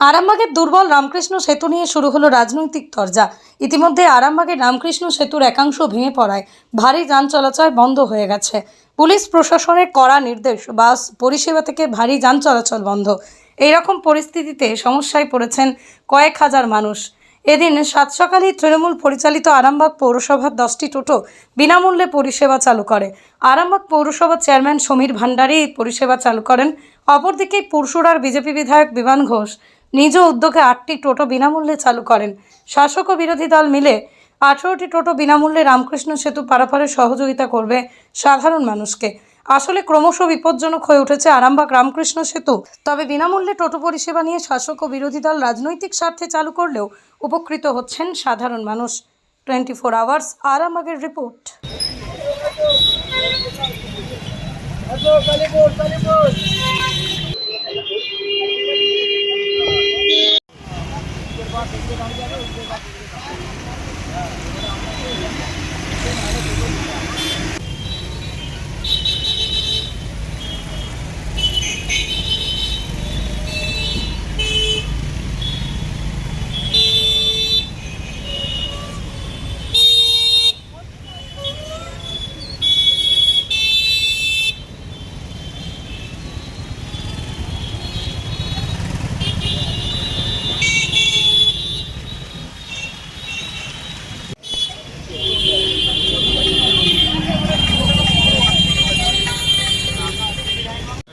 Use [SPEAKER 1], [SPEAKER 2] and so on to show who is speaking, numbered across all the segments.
[SPEAKER 1] আরামবাগের দুর্বল রামকৃষ্ণ সেতু নিয়ে শুরু হলো রাজনৈতিক তরজা। ইতিমধ্যে আরামবাগের রামকৃষ্ণ সেতুর একাংশ ভেঙে পড়ায় ভারী যান চলাচল বন্ধ হয়ে গেছে। পুলিশ প্রশাসনের কড়া নির্দেশ, বাস পরিষেবা থেকে ভারী যান চলাচল বন্ধ। এইরকম পরিস্থিতিতে সমস্যায় পড়েছেন কয়েক হাজার মানুষ। এদিন সাত সকালেই তৃণমূল পরিচালিত আরামবাগ পৌরসভার দশটি টোটো বিনামূল্যে পরিষেবা চালু করে। আরামবাগ পৌরসভার চেয়ারম্যান সমীর ভান্ডারী পরিষেবা চালু করেন। অপরদিকে পুরসুরার বিজেপি বিধায়ক বিমান ঘোষ নিজ উদ্যোগে আটটি টোটো বিনামূল্যে চালু করেন। শাসক ও বিরোধী দল মিলে আঠেরোটি টোটো বিনামূল্যে রামকৃষ্ণ সেতু পারাপারে সহযোগিতা করবে সাধারণ মানুষকে। আসলে ক্রমশ বিপজ্জনক হয়ে উঠেছে আরামবাগ রামকৃষ্ণ সেতু। তবে বিনামূল্যে টোটো পরিষেবা নিয়ে শাসক ও বিরোধী দল রাজনৈতিক স্বার্থে চালু করলেও উপকৃত হচ্ছেন সাধারণ মানুষ। টোয়েন্টি ফোর আওয়ার্স, আরামবাগের রিপোর্ট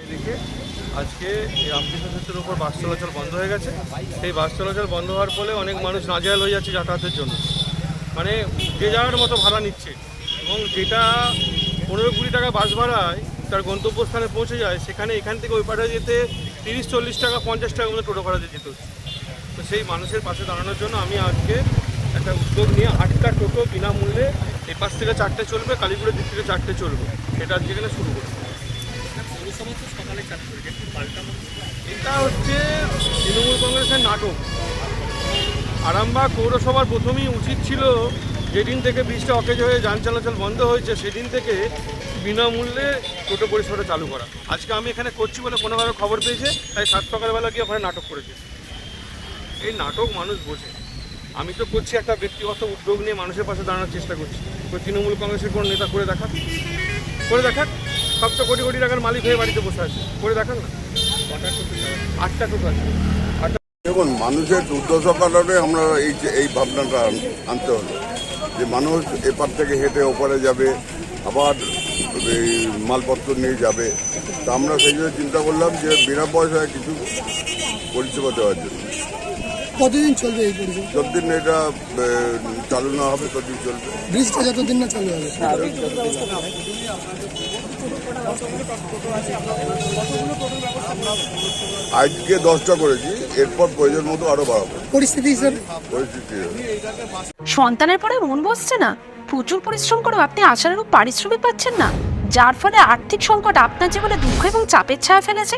[SPEAKER 2] এদিকে আজকে এই রামকৃষ্ণ সেতুর উপর বাস চলাচল বন্ধ হয়ে গেছে। সেই বাস চলাচল বন্ধ হওয়ার ফলে অনেক মানুষ নাজেহাল হয়ে যাচ্ছে যাতায়াতের জন্য। মানে যে যার মতো ভাড়া নিচ্ছে এবং যেটা পনেরো কুড়ি টাকা বাস ভাড়ায় তার গন্তব্যস্থানে পৌঁছে যায়, সেখানে এখান থেকে ওই পাড়ায় যেতে তিরিশ, চল্লিশ টাকা, পঞ্চাশ টাকা মতো টোটো ভাড়াতে যেতে তো সেই মানুষের পাশে দাঁড়ানোর জন্য আমি আজকে একটা উদ্যোগ নিয়ে আটটা টোটো বিনামূল্যে এই পাশ থেকে চারটে চলবে, কালীপুরের দিক থেকে চারটে চলবে। এটা আজকে এখানে শুরু করছি। এটা হচ্ছে তৃণমূল কংগ্রেসের নাটক। আরামবাগ পৌরসভার প্রথমেই উচিত ছিল, যেদিন থেকে বৃষ্টি অকেজ হয়ে যান চলাচল বন্ধ হয়েছে, সেদিন থেকে বিনামূল্যে টোটো পরিষেবাটা চালু করা। আজকে আমি এখানে করছি বলে কোনোভাবে খবর পেয়েছে, তাই সাত সকালবেলা গিয়ে ওখানে নাটক করেছে। এই নাটক মানুষ বোঝে। আমি তো করছি একটা ব্যক্তিগত উদ্যোগ নিয়ে মানুষের পাশে দাঁড়ানোর চেষ্টা করছি। তৃণমূল কংগ্রেসের কোনো নেতা করে দেখাক? করে দেখাক? সব কোটি কোটি টাকার মালিক হয়ে বাড়িতে বসে আছে। করে দেখান না। আটটা টোটো আছে।
[SPEAKER 3] দেখুন, মানুষের দুর্দশা কারণে আমরা এই এই ভাবনাটা আনতে হলো যে মানুষ এপার থেকে হেঁটে ওপারে যাবে, আবার এই মালপত্র নিয়ে যাবে। তা আমরা সেই জন্য চিন্তা করলাম যে বিনা পয়সায় কিছু পরিষেবা দেওয়ার জন্য।
[SPEAKER 4] কতদিন চলবে এই পরিষেবা?
[SPEAKER 3] যতদিন এটা চালু না হবে ততদিন চলবে।
[SPEAKER 4] ব্রিজটা যতদিন না চালু হবে?
[SPEAKER 3] আজকে দশটা করেছি এরপর প্রয়োজন মতো আরও বাড়াবো।
[SPEAKER 4] পরিস্থিতি হিসাবে?
[SPEAKER 3] পরিস্থিতি
[SPEAKER 5] সন্তানের পরে মন বসছে না? প্রচুর পরিশ্রম করেও আপনি আশানুরূপ পারিশ্রমিক পাচ্ছেন না? যার ফলে আর্থিক সংকট আপনার জীবনে দুঃখ এবং চাপের ছায়া ফেলেছে?